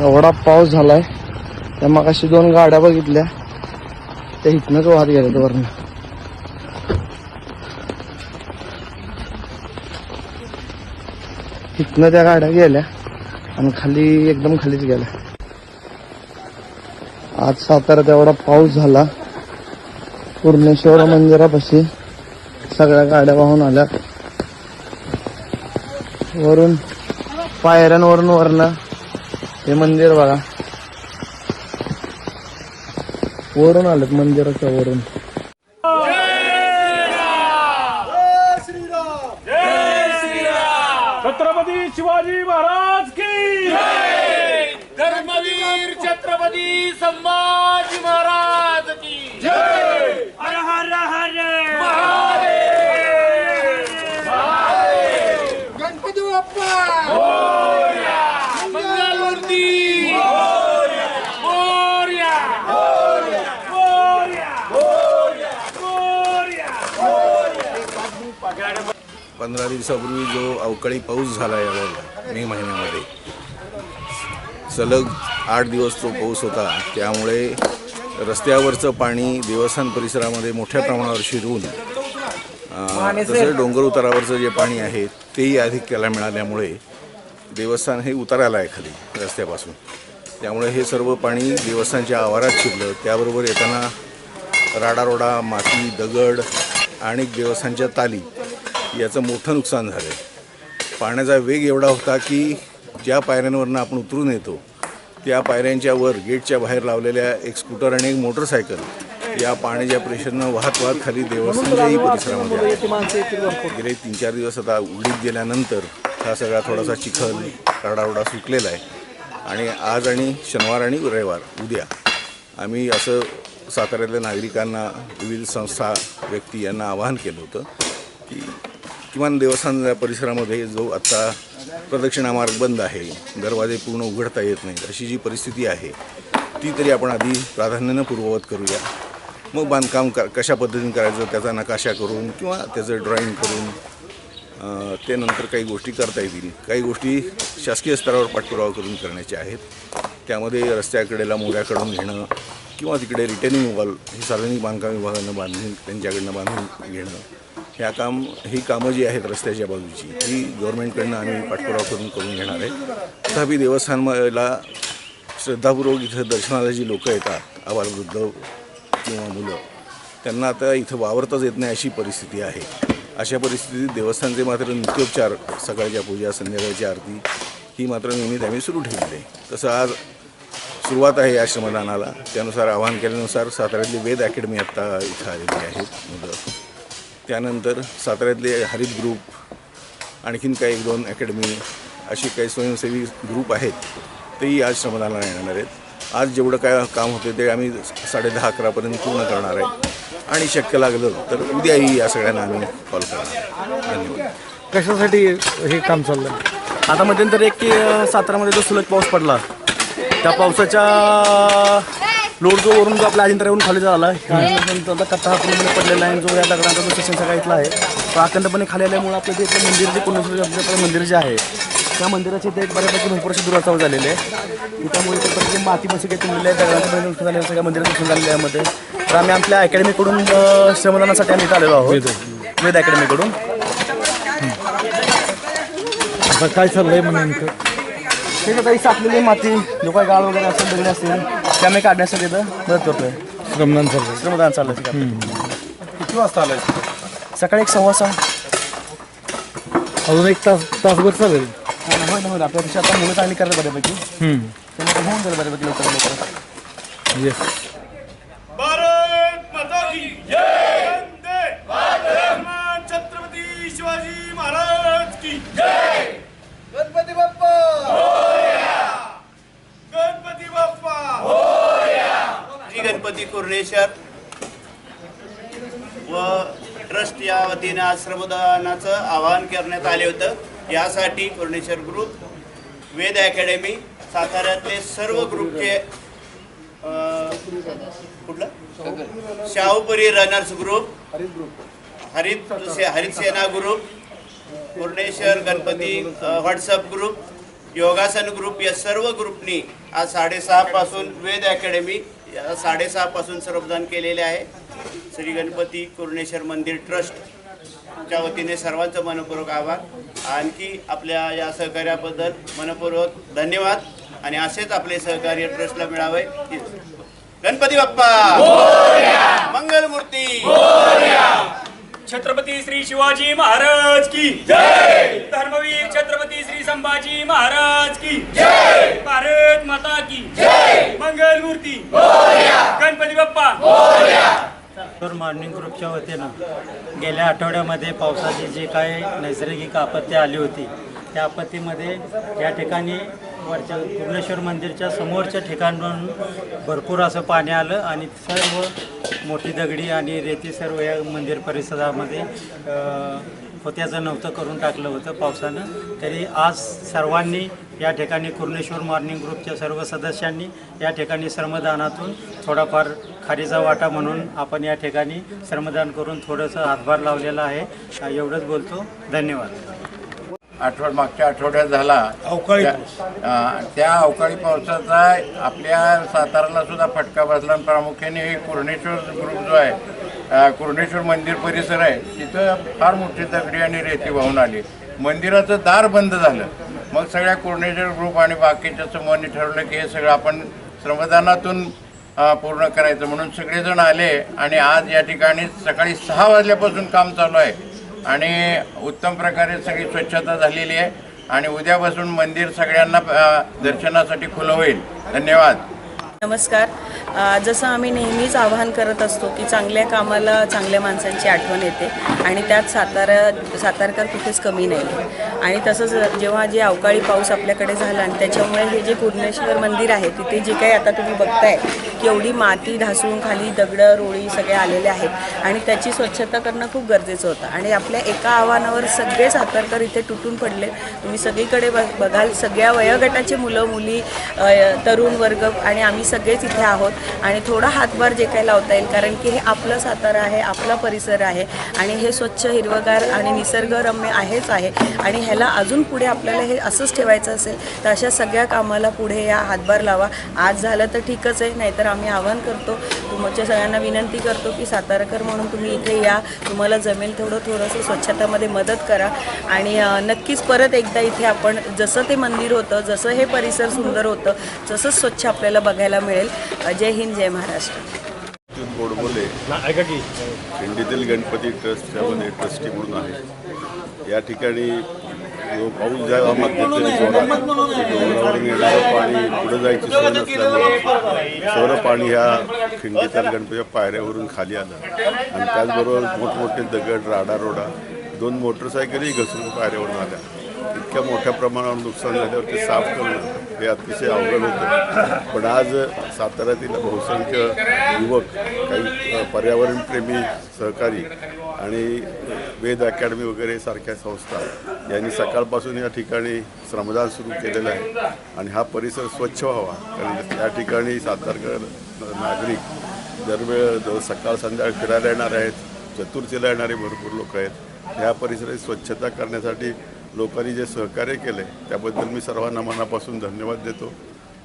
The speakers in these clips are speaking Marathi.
एवढा पाऊस झालाय. त्या मग अशी दोन गाड्या बघितल्या. त्या इथनंच वाहत गेल्या वरनं. इथनं त्या गाड्या गेल्या आणि खाली एकदम खालीच गेल्या. आज साताऱ्यात एवढा पाऊस झाला. पूर्णेश्वर मंदिरापाशी सगळ्या गाड्या वाहून आल्या. वरून पायऱ्यांवरून वरनं हे मंदिर बघा. वरून आलेत मंदिराच्या वरून. छत्रपती शिवाजी महाराज की धर्मवीर छत्रपती संभाजी महाराज की हर हर हर! गणपती बाप्पा! पंधरा दिवसापूर्वी जो अवकाळी पाऊस झाला यावेळेला मे महिन्यामध्ये सलग आठ दिवस तो पाऊस होता. त्यामुळे रस्त्यावरचं पाणी देवस्थान परिसरामध्ये मोठ्या प्रमाणावर शिरून अं, तसंच डोंगर उतारावरचं जे पाणी आहे तेही अधिक त्याला मिळाल्यामुळे देवस्थान हे उताराला आहे खाली रस्त्यापासून. त्यामुळे हे सर्व पाणी देवस्थानच्या आवारात शिरलं. त्याबरोबर येताना राडारोडा माती दगड आणि देवस्थानच्या ताली याचं मोठं नुकसान झालं आहे पाण्याचा वेग एवढा होता की ज्या पायऱ्यांवरनं आपण उतरून येतो त्या पायऱ्यांच्या वर गेटच्या बाहेर लावलेल्या एक स्कूटर आणि एक मोटरसायकल या पाण्याच्या प्रेशरनं वाहत वाहत खाली देवस्थानच्याही परिसरामध्ये गेले तीन चार दिवस आता उडीत गेल्यानंतर हा सगळा थोडासा चिखल राडारोडा सुटलेला आहे. आणि आज आणि शनिवार आणि रविवार उद्या आम्ही असं साताऱ्यातल्या नागरिकांना विविध संस्था व्यक्ती यांना आवाहन केलं होतं की किमान देवस्थान परिसरामध्ये जो आत्ता प्रदक्षिणा मार्ग बंद आहे दरवाजे पूर्ण उघडता येत नाहीत अशी जी परिस्थिती आहे ती तरी आपण आधी प्राधान्यानं पूर्ववत करूया. मग बांधकाम कर कशा पद्धतीने करायचं त्याचा नकाशा करून किंवा त्याचं ड्रॉईंग करून ते नंतर काही गोष्टी करता येतील. काही गोष्टी शासकीय स्तरावर पाठपुरावा करून करण्याच्या आहेत. त्यामध्ये रस्त्याकडेला मोऱ्या काढून घेणं किंवा तिकडे रिटेनिंग वॉल ही सार्वजनिक बांधकाम विभागानं बांधून त्यांच्याकडनं बांधून घेणं ह्या काम ही कामं जी आहेत रस्त्याच्या बाजूची ही गव्हर्नमेंटकडनं आम्ही पाठपुरावा करून करून घेणार आहे. तथापि देवस्थानला श्रद्धापूर्वक इथं दर्शनाला जी लोकं येतात आबालवृद्ध किंवा मुलं. त्यांना आता इथं वावरताच येत नाही अशी परिस्थिती आहे. अशा परिस्थितीत देवस्थानचे मात्र नित्योपचार सकाळच्या पूजा संध्याकाळची आरती ही मात्र नेहमीच आम्ही सुरू ठेवली आहे. तसं आज सुरुवात आहे या श्रमदानाला त्यानुसार आवाहन केल्यानुसार साताऱ्यातली वेद अकॅडमी आत्ता इथं आलेली आहेत मुलं त्यानंतर साताऱ्यातले हरित ग्रुप आणखीन काही एक दोन अकॅडमी अशी काही स्वयंसेवी ग्रुप आहेत तेही आज श्रमदानाला येणार आहेत. आज जेवढं काय काम होते ते आम्ही साडे दहा अकरापर्यंत पूर्ण करणार आहे. आणि शक्य लागलं तर उद्याही या सगळ्यांना आम्ही कॉल करणार धन्यवाद. कशासाठी हे काम चाललंय? आता मध्यंतरी एक की सातारामध्ये जो सुलभ पाऊस पडला त्या पावसाच्या लोड जो वरून जो आपल्या अजिंठा खाली झाला कट्टा हा. पूर्णपणे पडलेला आहे जो या दगडांचा जो स्टेशन सगळा इथला आहे तो अखंडपणे खाली आल्यामुळे आपलं जे इथलं मंदिर जे पुण्यश्वर मंदिर जे आहे त्या मंदिराचे ते बऱ्यापैकी भरपूर अशी दुराचार झालेले आहे त्यामुळे ते प्रत्येक माती पण सगळे तुंबलेले आहे दगडांचं नुकसान झालेलं सगळ्या मंदिराचं नुकसान झालेलं आहे यामध्ये. तर आम्ही आपल्या अकॅडमीकडून अ, श्रमदानासाठी आम्ही इथं आलेलो आहोत. वेद. अकॅडमीकडून आता काय चाललंय मग नेमकं? ते काही साचलेली माती जो काही गाळ वगैरे असेल दगड असतील ते आम्ही काढण्यासाठी इथं मदत करतोय श्रमदान चाललंय. श्रमदान चाललं किती वाजता आलाय? सकाळी एक सव्वा सहा. अजून एक तास तासभर चालेल. होईल होईल. आपल्यापेक्षा आता मुलं चांगली करतात बऱ्यापैकी. हम्म. त्यामुळे होऊन जाईल बऱ्यापैकी लवकर लवकर. येस भारत माता की जय. वंदे मातरम छत्रपती शिवाजी महाराज की जय गणपती बाप्पा गणपती बाप्पा श्री कुर्णेश्वर व ट्रस्ट या वतीने आज श्रमदानाचं आवाहन करण्यात आले होतं. यासाठी कुर्णेश्वर ग्रुप वेद अकॅडमी साताऱ्यातले सर्व ग्रुपचे कुठलं? शाहूपुरी रनर्स ग्रुप हरित से Harit Sena group Purneshwar Ganpati WhatsApp group योगासन ग्रुप या सर्व ग्रुपनी आज साडेसहापासून वेद अकॅडमी साडेसहापासून सर्वदान केलेले आहे. श्री गणपती कुर्णेश्वर मंदिर ट्रस्ट च्या वतीने सर्वांचं मनपूर्वक आभार. आणखी आपल्या या सहकार्याबद्दल मनपूर्वक धन्यवाद आणि असेच आपले सहकार्य ट्रस्टला मिळावे. गणपती बाप्पा! मंगलमूर्ती! छत्रपती श्री शिवाजी महाराज की जय! धर्मवीर छत्रपती श्री संभाजी महाराज की जय! भारत माता की जय! मूर्ती. गणपती बाप्पा. तर मॉर्निंग ग्रुपच्या वतीनं गेल्या आठवड्यामध्ये पावसाची जी काय नैसर्गिक आपत्ती आली होती त्या आपत्तीमध्ये या ठिकाणी वरच्या पूर्णेश्वर मंदिरच्या समोरच्या ठिकाणून भरपूर असं पाणी आलं आणि सर्व मोठी दगडी आणि रेती सर्व या मंदिर परिसरामध्ये होत्याचं नव्हतं करून टाकलं होतं पावसानं. तरी आज सर्वांनी या ठिकाणी कुर्णेश्वर मॉर्निंग ग्रुपच्या सर्व सदस्यांनी या ठिकाणी श्रमदानातून थोडाफार खारीचा वाटा म्हणून आपण या ठिकाणी श्रमदान करून थोडंसं हातभार लावलेला आहे. एवढंच बोलतो. धन्यवाद. आठवड मागच्या आठवड्यात झाला. अवकाळी त्या- अवकाळी पावसाचा आपल्या साताराला सुद्धा फटका बसला आणि प्रामुख्याने हे कुर्णेश्वर ग्रुप जो आहे अं, कुर्णेश्वर मंदिर परिसर आहे तिथं फार मोठी दगडी आणि रेती वाहून आली. मंदिराचं दार बंद झालं. मग सगळ्या कुर्णेश्वर ग्रुप आणि बाकीच्या समूहांनी ठरवलं की हे सगळं आपण श्रमदानातून अं, पूर्ण करायचं. म्हणून सगळेजण आले आणि आज या ठिकाणी सकाळी सहा वाजल्यापासून काम चालू आहे. आणि उत्तम प्रकारे सगळी स्वच्छता झालेली आहे. आणि उद्यापासून मंदिर सगळ्यांना दर्शनासाठी खुलं होईल. धन्यवाद. नमस्कार. जसं आम्ही नेहमीच आवाहन करत असतो की चांगल्या कामाला चांगल्या माणसांची आठवण येते आणि त्यात सातारा सातारकर कुठेच कमी नाही. आणि तसंच जेव्हा जे अवकाळी पाऊस आपल्याकडे झाला आणि त्याच्यामुळे हे जे पूर्णेश्वर मंदिर आहे तिथे जे काही आता तुम्ही बघताय की एवढी माती धासून खाली दगडं रोळी सगळे आलेले आहेत आणि त्याची स्वच्छता करणं खूप गरजेचं होतं. आणि आपल्या एका आव्हानावर सगळे सातारकर इथे तुटून पडले. तुम्ही सगळीकडे बघाल सगळ्या वयोगटाचे मुलं मुली तरुण वर्ग आणि आम्ही सगळेच इथे आहोत. आणि थोडा हातभार जे काही लावता येईल कारण की हे आपलं सातारा आहे आपला परिसर आहे आणि हे स्वच्छ हिरवगार आणि निसर्गरम्य आहेच आहे. आणि ह्याला अजून पुढे आपल्याला हे असंच ठेवायचं असेल तर अशा सगळ्या कामाला पुढे या हातभार लावा. आज झालं तर ठीकच आहे नाहीतर आम्ही आवाहन करतो. तुमच्या सगळ्यांना विनंती करतो की सातारकर म्हणून तुम्ही इथे या. तुम्हाला जमेल तेवढं थोडंसं स्वच्छतामध्ये मदत करा. आणि नक्कीच परत एकदा इथे आपण जसं ते मंदिर होतं जसं हे परिसर सुंदर होतं तसंच स्वच्छ आपल्याला बघायला मिळेल. जय हिंद जय महाराष्ट्र. गोडबोले ऐका की. खिंडीतील गणपती ट्रस्टच्यामध्ये ट्रस्टी म्हणून आहे. या ठिकाणी पाऊस जेव्हा मध्यंतरी जोरात ते डोंगरावरून येणारं पाणी पुढे जायची सोय नसल्यामुळे सर्व पाणी ह्या खिंडीच्या गणपतीच्या पायऱ्यावरून खाली आलं. आणि त्याचबरोबर मोठमोठे दगड राडा रोडा दोन मोटरसायकलही घसरून पायऱ्यावरून आल्या. इतक्या मोठ्या प्रमाणावर नुकसान झाल्यावर ते साफ करणं हे अतिशय अवघड होतं. पण आज साताऱ्यातील बहुसंख्य युवक काही पर्यावरणप्रेमी सहकारी आणि वेद अकॅडमी वगैरे सारख्या संस्था यांनी सकाळपासून या ठिकाणी श्रमदान सुरू केलेलं आहे. आणि हा परिसर स्वच्छ व्हावा. कारण या ठिकाणी सातारकर नागरिक दरवेळ सकाळ संध्याकाळ फिरायला येणार आहेत चतुर्थीला येणारे भरपूर लोक आहेत. ह्या परिसराची स्वच्छता करण्यासाठी लोकांनी जे सहकार्य केलं आहे त्याबद्दल मी सर्वांना मनापासून धन्यवाद देतो.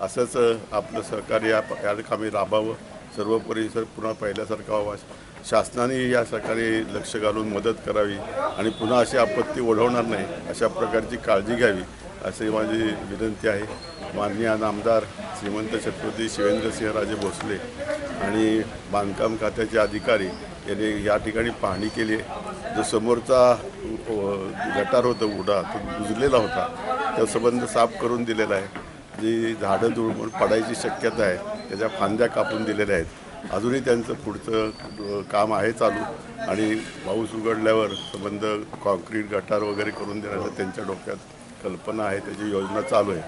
असंच आपलं सहकार्य या या कामी राबावं. सर्व परिसर पुन्हा पहिल्यासारखा व्हावा. शासनाने या सरकारी लक्ष घालून मदत करावी आणि पुन्हा अशी आपत्ती ओढवणार नाही अशा प्रकारची काळजी घ्यावी अशी माझी विनंती आहे. माननीय आमदार श्रीमंत छत्रपती शिवेंद्रसिंहराजे भोसले आणि बांधकाम खात्याचे अधिकारी यांनी या ठिकाणी पाहणी केली आहे. जो समोरचा गटार होता उडा तो बुजलेला होता त्या संबंध साफ करून दिलेला आहे. जी झाडं दुर्मळ पडायची शक्यता आहे त्याच्या फांद्या कापून दिलेल्या आहेत. अजूनही त्यांचं पुढचं काम आहे चालू. आणि पाऊस उघडल्यावर संबंध कॉन्क्रीट गटार वगैरे करून देण्याचं त्यांच्या डोक्यात कल्पना आहे त्याची योजना चालू आहे.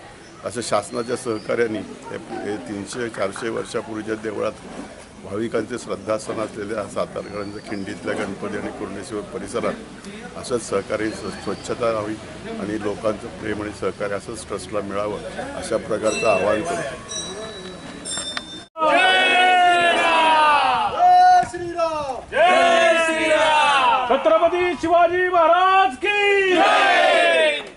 असं शासनाच्या सहकार्याने हे हे तीनशे चारशे वर्षापूर्वीच्या देवळात भाविकांचे श्रद्धास्थान असलेल्या सातारकरांच्या खिंडीतल्या गणपती आणि कुर्णेश्वर परिसरात असंच सहकार्य स्व- स्वच्छता राहावी आणि लोकांचं प्रेम आणि सहकार्य असंच ट्रस्टला मिळावं अशा प्रकारचं आवाहन करतो. छत्रपती शिवाजी महाराज की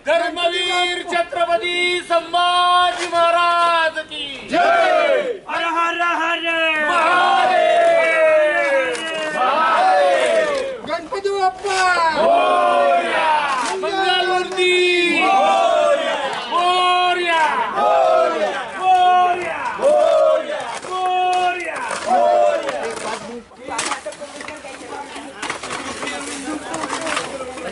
धर्मवीर छत्रपती संभाजी महाराज की जय! हर हर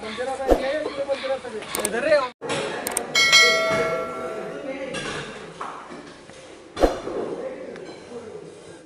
मंदिरात